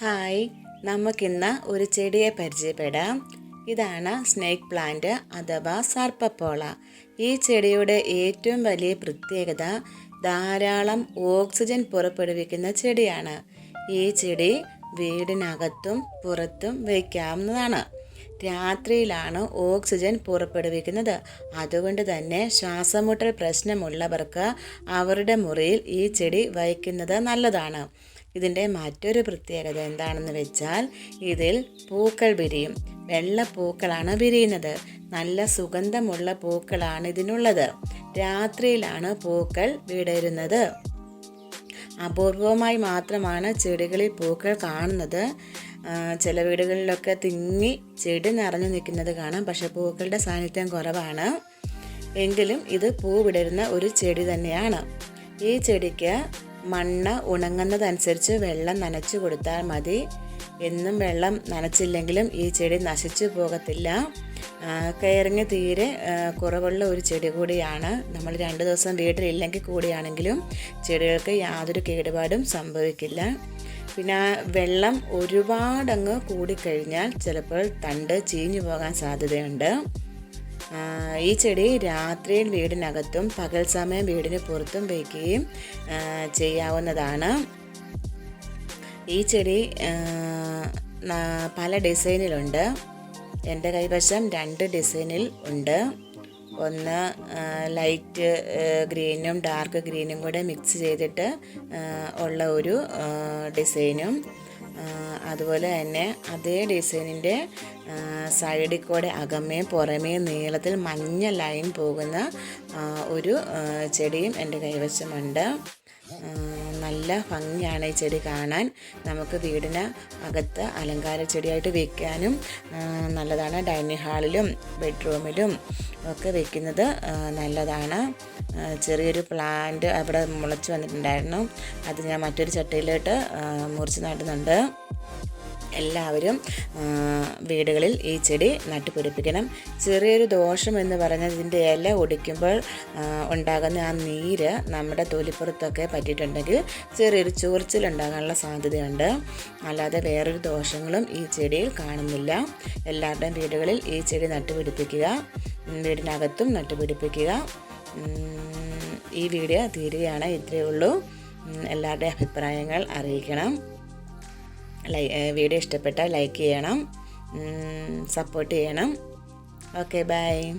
Hi നമുക്കിന്ന് ഒരു ചെടിയെ പരിചയപ്പെടാം. ഇതാണ് സ്നേക്ക് പ്ലാന്റ് അഥവാ സർപ്പപ്പോള. ഈ ചെടിയുടെ ഏറ്റവും വലിയ പ്രത്യേകത ധാരാളം ഓക്സിജൻ പുറപ്പെടുവിക്കുന്ന ചെടിയാണ്. ഈ ചെടി വീടിനകത്തും പുറത്തും വയ്ക്കാവുന്നതാണ് രാത്രിയിലാണ് ഓക്സിജൻ പുറപ്പെടുവിക്കുന്നത്. അതുകൊണ്ട് തന്നെ ശ്വാസമുട്ടൽ പ്രശ്നമുള്ളവർക്ക് അവരുടെ മുറിയിൽ ഈ ചെടി വയ്ക്കുന്നത് നല്ലതാണ്. ഇതിന്റെ മറ്റൊരു പ്രത്യേകത എന്താണെന്ന് വെച്ചാൽ ഇതിൽ പൂക്കൾ വിരിയും. വെള്ള പൂക്കളാണ് വിരിയുന്നത്. നല്ല സുഗന്ധമുള്ള പൂക്കളാണ് ഇതിനുള്ളത്. രാത്രിയിലാണ് പൂക്കൾ വിടരുന്നത്. അപൂർവമായി മാത്രമാണ് ചെടികളിൽ പൂക്കൾ കാണുന്നത്. ചില വീടുകളിലൊക്കെ തിങ്ങി ചെടി നിറഞ്ഞു നിൽക്കുന്നത് കാണാം. പക്ഷേ പൂക്കളുടെ സാന്നിധ്യം കുറവാണ്. എങ്കിലും ഇത് പൂ വിടരുന്ന ഒരു ചെടി തന്നെയാണ്. ഈ ചെടിക്ക് മണ്ണ് ഉണങ്ങുന്നതനുസരിച്ച് വെള്ളം നനച്ചു കൊടുത്താൽ മതി. എന്നും വെള്ളം നനച്ചില്ലെങ്കിലും ഈ ചെടി നശിച്ചു പോകത്തില്ല. കയറിങ് തീരെ കുറവുള്ള ഒരു ചെടി കൂടിയാണ്. നമ്മൾ രണ്ട് ദിവസം വീട്ടിലില്ലെങ്കിൽ കൂടിയാണെങ്കിലും ചെടികൾക്ക് യാതൊരു കേടുപാടും സംഭവിക്കില്ല. പിന്നെ വെള്ളം ഒരുപാടങ്ങ് കൂടിക്കഴിഞ്ഞാൽ ചിലപ്പോൾ തണ്ട് ചീഞ്ഞു പോകാൻ സാധ്യതയുണ്ട്. ഈ ചെടി രാത്രിയിൽ വീടിനകത്തും പകൽ സമയം വീടിന് പുറത്തും വയ്ക്കുകയും ചെയ്യാവുന്നതാണ്. ഈ ചെടി പല ഡിസൈനിലുണ്ട്. എന്റെ കൈവശം രണ്ട് ഡിസൈനിൽ ഉണ്ട്. ഒന്ന് ലൈറ്റ് ഗ്രീനും ഡാർക്ക് ഗ്രീനും കൂടെ മിക്സ് ചെയ്തിട്ട് ഉള്ള ഒരു ഡിസൈനും. അതുപോലെ തന്നെ അതേ ഡിസൈനിന്റെ സൈഡിൽ കൂടെ അകമേ പുറമേ നീളത്തിൽ മഞ്ഞ ലൈൻ പോകുന്ന ഒരു ചെടിയും എന്റെ കൈവശമുണ്ട്. നല്ല ഭംഗിയാണ് ഈ ചെടി കാണാൻ. നമുക്ക് വീടിന് അകത്ത് അലങ്കാര ചെടിയായിട്ട് വെക്കാനും ആ, നല്ലതാണ്. ഡൈനിങ് ഹാളിലും ബെഡ്റൂമിലും ഒക്കെ വെക്കുന്നത് നല്ലതാണ്. ചെറിയൊരു പ്ലാന്റ് അവിടെ മുളച്ച് വന്നിട്ടുണ്ടായിരുന്നു. അത് ഞാൻ മറ്റൊരു ചട്ടിയിലോട്ട് മുറിച്ച് നടുന്നുണ്ട്. എല്ലാവരും വീടുകളിൽ ഈ ചെടി നട്ടുപിടിപ്പിക്കണം. ചെറിയൊരു ദോഷം എന്ന് പറഞ്ഞാൽ ഇതിന്റെ ഇല ഒടിക്കുമ്പോൾ ഉണ്ടാകുന്ന ആ നീര് നമ്മുടെ തൊലിപ്പുറത്തൊക്കെ പറ്റിയിട്ടുണ്ടെങ്കിൽ ചെറിയൊരു ചൊറിച്ചിലുണ്ടാകാനുള്ള സാധ്യതയുണ്ട്. അല്ലാതെ വേറൊരു ദോഷങ്ങളും ഈ ചെടിയിൽ കാണുന്നില്ല. എല്ലാവരുടെയും വീടുകളിൽ ഈ ചെടി നട്ടുപിടിപ്പിക്കുക വീടിനകത്തും നട്ടുപിടിപ്പിക്കുക. ഈ വീഡിയോ തീരുകയാണ്. ഇത്രയേ ഉള്ളൂ. എല്ലാവരുടെയും അഭിപ്രായങ്ങൾ അറിയിക്കണം. വീഡിയോ ഇഷ്ടപ്പെട്ടാൽ ലൈക്ക് ചെയ്യണം. സപ്പോർട്ട് ചെയ്യണം. Okay bye.